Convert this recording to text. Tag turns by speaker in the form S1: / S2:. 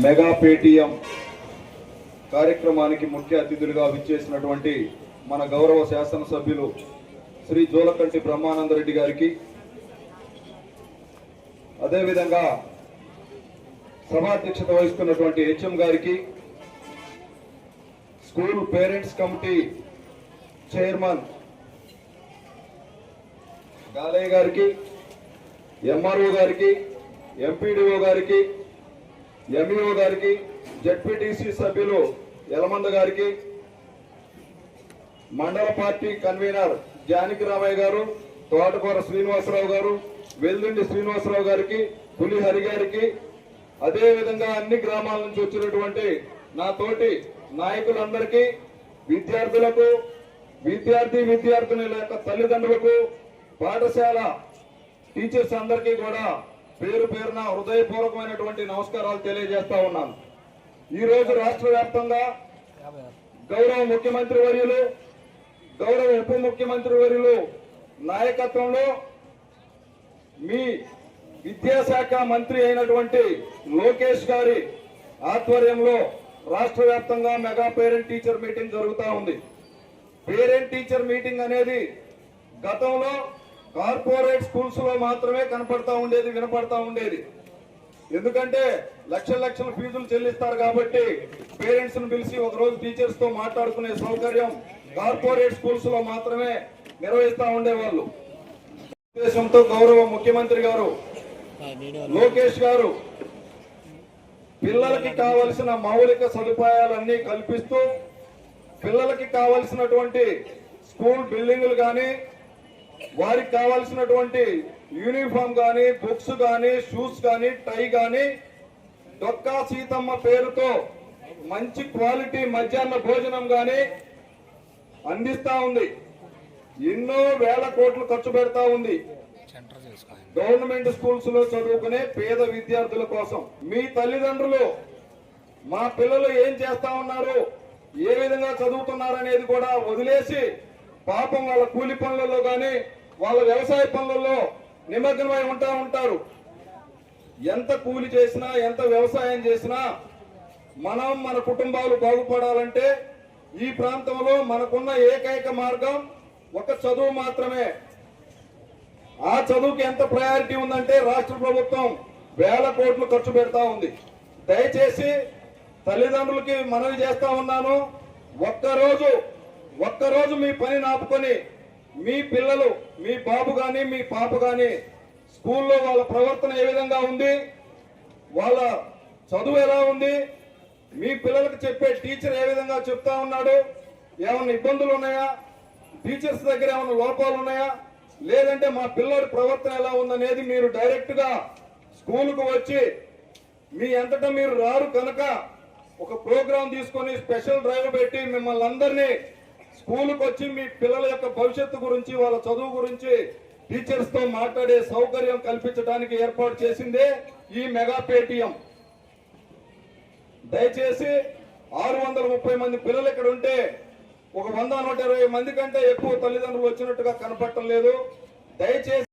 S1: Mega Paytm కార్యక్రమానికి ముఖ్య అతిథులుగా విచ్చేసినటువంటి మన గౌరవ శాసనసభ్యులు శ్రీ జోలకంటి బ్రహ్మానందరెడ్డి గారికి. అదేవిధంగా సభాధ్యక్షత వహిస్తున్నటువంటి హెచ్ఎం గారికి school parents committee chairman Galaiah గారికి ఎంఆర్ఓ గారికి ఎంపీడీఓ గారికి ఎంఈఓ గారికి జడ్పీటీసీ సభ్యులు యలమంద గారికి మండల పార్టీ కన్వీనర్ జానకి రామయ్య గారు తోటకూర శ్రీనివాసరావు గారు వెల్లుండి శ్రీనివాసరావు గారికి పులి హరి గారికి అదేవిధంగా అన్ని గ్రామాల నుంచి వచ్చినటువంటి నా తోటి నాయకులందరికీ విద్యార్థులకు విద్యార్థి విద్యార్థినుల యొక్క తల్లిదండ్రులకు పాఠశాల టీచర్స్ అందరికీ కూడా పేరు పేరున హృదయపూర్వకమైనటువంటి నమస్కారాలు తెలియజేస్తా ఉన్నాను. ఈ రోజు రాష్ట్ర వ్యాప్తంగా గౌరవ ముఖ్యమంత్రి వర్యులు గౌరవ ఉప ముఖ్యమంత్రి వర్యులు నాయకత్వంలో మీ విద్యాశాఖ మంత్రి అయినటువంటి లోకేష్ గారి ఆధ్వర్యంలో రాష్ట్ర వ్యాప్తంగా మెగా పేరెంట్ టీచర్ మీటింగ్ జరుగుతూ ఉంది. పేరెంట్ టీచర్ మీటింగ్ అనేది గతంలో కార్పొరేట్ స్కూల్స్లో మాత్రమే కనపడతా ఉండేది వినపడతా ఉండేది. ఎందుకంటే లక్షల లక్షల ఫీజులు చెల్లిస్తారు కాబట్టి పేరెంట్స్ను పిలిచి ఒక రోజు టీచర్స్తో మాట్లాడుకునే సౌకర్యం కార్పొరేట్ స్కూల్స్లో మాత్రమే నిర్వహిస్తా ఉండేవాళ్ళు. ఉద్దేశంతో గౌరవ ముఖ్యమంత్రి గారు లోకేష్ గారు పిల్లలకి కావలసిన మౌలిక సదుపాయాలన్నీ కల్పిస్తూ పిల్లలకి కావలసినటువంటి స్కూల్ బిల్డింగులు కానీ వారికి కావాల్సినటువంటి యూనిఫామ్ కానీ బుక్స్ కానీ షూస్ కానీ టై కానీ డొక్కా సీతమ్మ పేరుతో మంచి క్వాలిటీ మధ్యాహ్న భోజనం కానీ అందిస్తా ఉంది. ఎన్నో వేల కోట్లు ఖర్చు పెడతా ఉంది. గవర్నమెంట్ స్కూల్స్లో చదువుకునే పేద విద్యార్థుల కోసం. మీ తల్లిదండ్రులు మా పిల్లలు ఏం చేస్తా ఉన్నారు? ఏ విధంగా చదువుతున్నారు అనేది కూడా వదిలేసి పాపం వాళ్ళ కూలి పనులలో కానీ వాళ్ళ వ్యవసాయ పనులలో నిమగ్నమై ఉంటా ఉంటారు. ఎంత కూలి చేసినా ఎంత వ్యవసాయం చేసినా మనం మన కుటుంబాలు బాగుపడాలంటే ఈ ప్రాంతంలో మనకున్న ఏకైక మార్గం ఒక చదువు మాత్రమే. ఆ చదువుకి ఎంత ప్రయారిటీ ఉందంటే రాష్ట్ర ప్రభుత్వం వేల కోట్లు ఖర్చు పెడతా ఉంది. దయచేసి తల్లిదండ్రులకి మనవి చేస్తా ఉన్నాను. ఒక్కరోజు ఒక్కరోజు మీ పని నాపుకొని మీ పిల్లలు మీ బాబు కానీ మీ పాప కానీ స్కూల్లో వాళ్ళ ప్రవర్తన ఏ విధంగా ఉంది? వాళ్ళ చదువు ఎలా ఉంది? మీ పిల్లలకు చెప్పే టీచర్ ఏ విధంగా చెప్తా ఉన్నాడు? ఏమైనా ఇబ్బందులు ఉన్నాయా? టీచర్స్ దగ్గర ఏమైనా లోపాలు ఉన్నాయా? లేదంటే మా పిల్లడి ప్రవర్తన ఎలా ఉందనేది మీరు డైరెక్ట్గా స్కూల్కు వచ్చి మీ అంతటా మీరు రారు కనుక ఒక ప్రోగ్రాం తీసుకొని స్పెషల్ డ్రైవ్ పెట్టి మిమ్మల్ని అందరినీ స్కూల్కి వచ్చి మీ పిల్లల యొక్క భవిష్యత్తు గురించి వాళ్ళ చదువు గురించి టీచర్స్తో మాట్లాడే సౌకర్యం కల్పించడానికి ఏర్పాటు చేసిందే ఈ మెగా పేటిఎం. దయచేసి ఆరు వందల ముప్పై మంది పిల్లలు ఇక్కడ ఉంటే ఒక వంద నూట ఇరవై మంది కంటే ఎక్కువ తల్లిదండ్రులు వచ్చినట్టుగా కనపడటం లేదు. దయచేసి